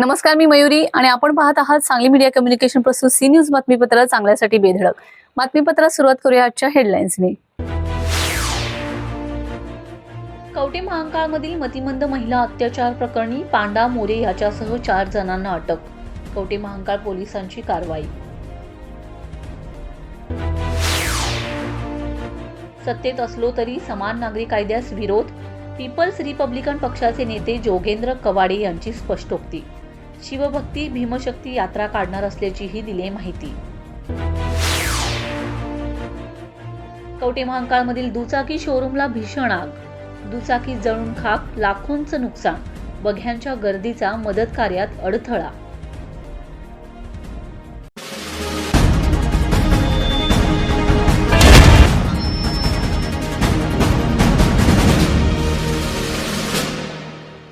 नमस्कार मी मयुरी आणि आपण पाहत आहात सांगली मीडिया कम्युनिकेशन प्रस्तुत सी न्यूज बातमीपत्र चांगल्यासाठी बेधडक. बातमीपत्रात सुरुवात करूया आजच्या हेडलाईन्सने कवटे महांकाळमधील मतिमंद महिला अत्याचार प्रकरणी पांडा मोरे याच्यासह चार जणांना अटक. कवटे महांकाळ पोलिसांची कारवाई. सत्तेत असलो तरी समान नागरी कायद्यास विरोध पीपल्स रिपब्लिकन पक्षाचे नेते जोगेंद्र कवाडे यांची स्पष्टोक्ती. शिवभक्ती भीमशक्ती यात्रा काढणार असल्याचीही दिली माहिती. कवटे महांकाळमधील दुचाकी शोरूमला भीषण आग. दुचाकी जळून खाक लाखोंचं नुकसान. बघ्यांच्या गर्दीचा मदत कार्यात अडथळा.